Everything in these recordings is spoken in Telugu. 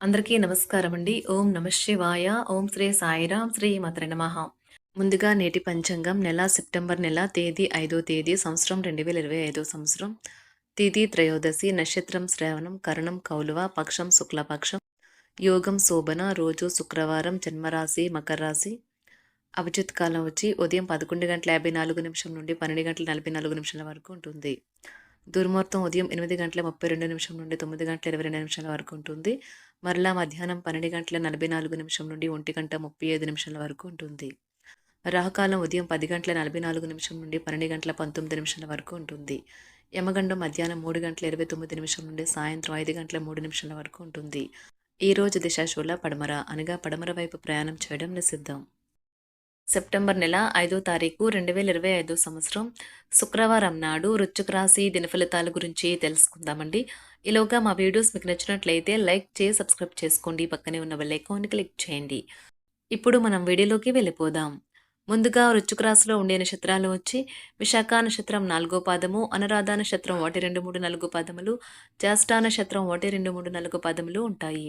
అందరికీ నమస్కారం అండి. ఓం నమ శివాయ. ఓం శ్రీ సాయిరాం శ్రీ మాత్ర నమః. ముందుగా నేటి పంచాంగం నెల సెప్టెంబర్ నెల తేదీ ఐదో తేదీ సంవత్సరం రెండు వేల ఇరవై ఐదో సంవత్సరం. తిథి త్రయోదశి నక్షత్రం శ్రవణం కరణం కౌలువ పక్షం శుక్లపక్షం యోగం శోభన రోజు శుక్రవారం జన్మరాశి మకర రాశి అభిజిత్ కాలం వచ్చి ఉదయం పదకొండు గంటల యాభై నాలుగు నిమిషం నుండి పన్నెండు గంటల నలభై నాలుగు నిమిషాల వరకు ఉంటుంది. దుర్ముహూర్తం ఉదయం ఎనిమిది గంటల ముప్పై రెండు నిమిషం నుండి తొమ్మిది గంటల ఇరవై రెండు నిమిషాల వరకు ఉంటుంది. మరలా మధ్యాహ్నం పన్నెండు గంటల నలభై నాలుగు నిమిషం నుండి ఒంటి గంట ముప్పై ఐదు నిమిషాల వరకు ఉంటుంది. రాహుకాలం ఉదయం పది గంటల నలభై నాలుగు నిమిషం నుండి పన్నెండు గంటల పంతొమ్మిది నిమిషాల వరకు ఉంటుంది. యమగండం మధ్యాహ్నం మూడు గంటల ఇరవై తొమ్మిది నిమిషం నుండి సాయంత్రం ఐదు గంటల మూడు నిమిషాల వరకు ఉంటుంది. ఈ రోజు దిశాశూల పడమర అనగా పడమర వైపు ప్రయాణం చేయడం నిషిద్ధం. సెప్టెంబర్ నెల ఐదో తారీఖు రెండు వేల ఇరవై ఐదో సంవత్సరం. శుక్రవారం నాడు వృశ్చిక రాశి దినఫలితాల గురించి తెలుసుకుందామండి. ఈలోగా మా వీడియోస్ మీకు నచ్చినట్లయితే లైక్ చేసి సబ్స్క్రైబ్ చేసుకోండి. పక్కనే ఉన్న బెల్ ఐకాన్ని క్లిక్ చేయండి. ఇప్పుడు మనం వీడియోలోకి వెళ్ళిపోదాం. ముందుగా వృశ్చిక రాశిలో ఉండే నక్షత్రాలు వచ్చి విశాఖ నక్షత్రం నాలుగో పాదము అనురాధ నక్షత్రం ఒకటి రెండు మూడు నాలుగు పాదములు జ్యేష్ఠ నక్షత్రం ఒకటి రెండు మూడు నాలుగు పాదములు ఉంటాయి.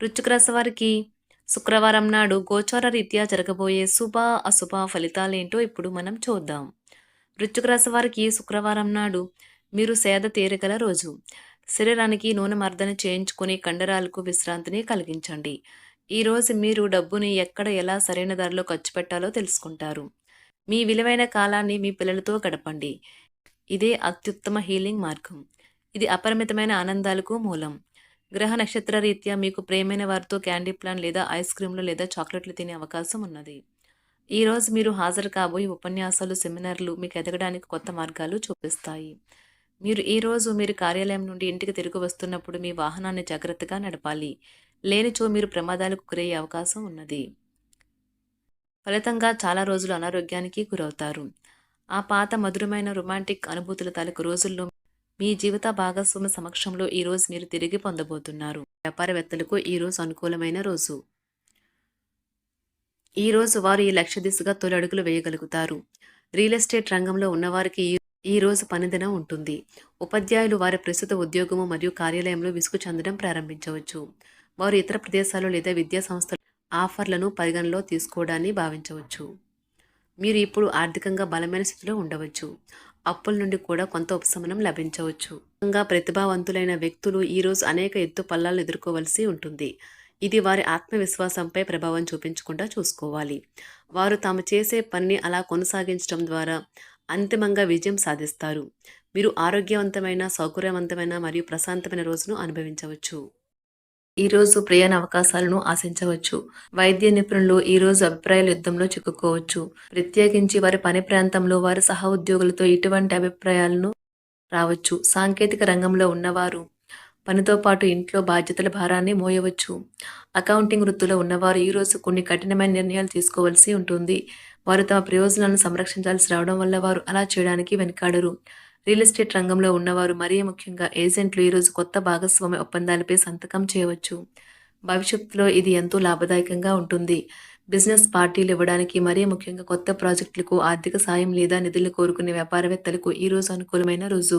వృశ్చిక రాశి వారికి శుక్రవారం నాడు గోచార రీత్యా జరగబోయే శుభ అశుభ ఫలితాలేంటో ఇప్పుడు మనం చూద్దాం. వృశ్చిక రాశి వారికి శుక్రవారం నాడు మీరు సేద తీరగల రోజు. శరీరానికి నూనె మర్దన చేయించుకొని కండరాలకు విశ్రాంతిని కలిగించండి. ఈరోజు మీరు డబ్బుని ఎక్కడ ఎలా సరైన ధరలో ఖర్చు పెట్టాలో తెలుసుకుంటారు. మీ విలువైన కాలాన్ని మీ పిల్లలతో గడపండి. ఇదే అత్యుత్తమ హీలింగ్ మార్గం. ఇది అపరిమితమైన ఆనందాలకు మూలం. గ్రహ నక్షత్ర రీత్యా మీకు ప్రేమైన వారితో క్యాండీ ప్లాన్ లేదా ఐస్ క్రీమ్లు లేదా చాక్లెట్లు తినే అవకాశం ఉన్నది. ఈరోజు మీరు హాజరు కాబోయే ఉపన్యాసాలు సెమినార్లు మీకు ఎదగడానికి కొత్త మార్గాలు చూపిస్తాయి. మీరు ఈరోజు మీరు కార్యాలయం నుండి ఇంటికి తిరిగి వస్తున్నప్పుడు మీ వాహనాన్ని జాగ్రత్తగా నడపాలి. లేనిచో మీరు ప్రమాదాలకు గురయ్యే అవకాశం ఉన్నది. ఫలితంగా చాలా రోజులు అనారోగ్యానికి గురవుతారు. ఆ పాత మధురమైన రొమాంటిక్ అనుభూతుల తాలూకు రోజుల్లో మీ జీవిత భాగస్వామి సమక్షంలో ఈరోజు మీరు తిరిగి పొందబోతున్నారు. వ్యాపారవేత్తలకు ఈరోజు అనుకూలమైన రోజు. ఈరోజు వారు ఈ లక్ష్య దిశగా తొలి అడుగులు వేయగలుగుతారు. రియల్ ఎస్టేట్ రంగంలో ఉన్నవారికి ఈ రోజు పనిదినం ఉంటుంది. ఉపాధ్యాయులు వారి ప్రస్తుత ఉద్యోగము మరియు కార్యాలయంలో విసుగు చెందడం ప్రారంభించవచ్చు. వారు ఇతర ప్రదేశాలు లేదా విద్యా సంస్థల ఆఫర్లను పరిగణలో తీసుకోవడాన్ని భావించవచ్చు. మీరు ఇప్పుడు ఆర్థికంగా బలమైన స్థితిలో ఉండవచ్చు. అప్పుల నుండి కూడా కొంత ఉపశమనం లభించవచ్చు. ఇంకా ప్రతిభావంతులైన వ్యక్తులు ఈరోజు అనేక ఎత్తు పల్లాలను ఎదుర్కోవలసి ఉంటుంది. ఇది వారి ఆత్మవిశ్వాసంపై ప్రభావం చూపించకుండా చూసుకోవాలి. వారు తాము చేసే పనిని అలా కొనసాగించడం ద్వారా అంతిమంగా విజయం సాధిస్తారు. మీరు ఆరోగ్యవంతమైన సౌకర్యవంతమైన మరియు ప్రశాంతమైన రోజును అనుభవించవచ్చు. ఈరోజు ప్రయాణ అవకాశాలను ఆశించవచ్చు. వైద్య నిపుణులు ఈరోజు అభిప్రాయాల యుద్ధంలో చిక్కుకోవచ్చు. ప్రత్యేకించి వారి పని ప్రాంతంలో వారి సహ ఉద్యోగులతో ఇటువంటి అభిప్రాయాలను రావచ్చు. సాంకేతిక రంగంలో ఉన్నవారు పనితో పాటు ఇంట్లో బాధ్యతల భారాన్ని మోయవచ్చు. అకౌంటింగ్ వృత్తిలో ఉన్నవారు ఈరోజు కొన్ని కఠినమైన నిర్ణయాలు తీసుకోవాల్సి ఉంటుంది. వారు తమ ప్రయోజనాలను సంరక్షించాల్సి రావడం వల్ల వారు అలా చేయడానికి వెనుకాడరు. రియల్ ఎస్టేట్ రంగంలో ఉన్నవారు మరీ ముఖ్యంగా ఏజెంట్లు ఈరోజు కొత్త భాగస్వామ్య ఒప్పందాలపై సంతకం చేయవచ్చు. భవిష్యత్తులో ఇది ఎంతో లాభదాయకంగా ఉంటుంది. బిజినెస్ పార్టీలు ఇవ్వడానికి మరీ ముఖ్యంగా కొత్త ప్రాజెక్టులకు ఆర్థిక సాయం లేదా నిధులు కోరుకునే వ్యాపారవేత్తలకు ఈరోజు అనుకూలమైన రోజు.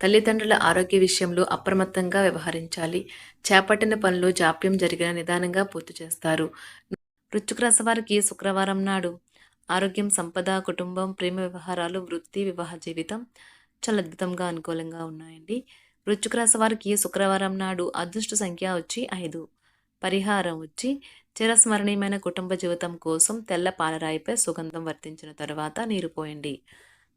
తల్లిదండ్రుల ఆరోగ్య విషయంలో అప్రమత్తంగా వ్యవహరించాలి. చేపట్టిన పనులు జాప్యం జరిగిన నిదానంగా పూర్తి చేస్తారు. వృశ్చిక రాశి వారికి శుక్రవారం నాడు ఆరోగ్యం సంపద కుటుంబం ప్రేమ వ్యవహారాలు వృత్తి వివాహ జీవితం చాలా అద్భుతంగా అనుకూలంగా ఉన్నాయండి. వృశ్చిక రాశి వారికి శుక్రవారం నాడు అదృష్ట సంఖ్య వచ్చి ఐదు. పరిహారం వచ్చి చిరస్మరణీయమైన కుటుంబ జీవితం కోసం తెల్ల పాలరాయిపై సుగంధం వర్తించిన తర్వాత నీరు పోయండి.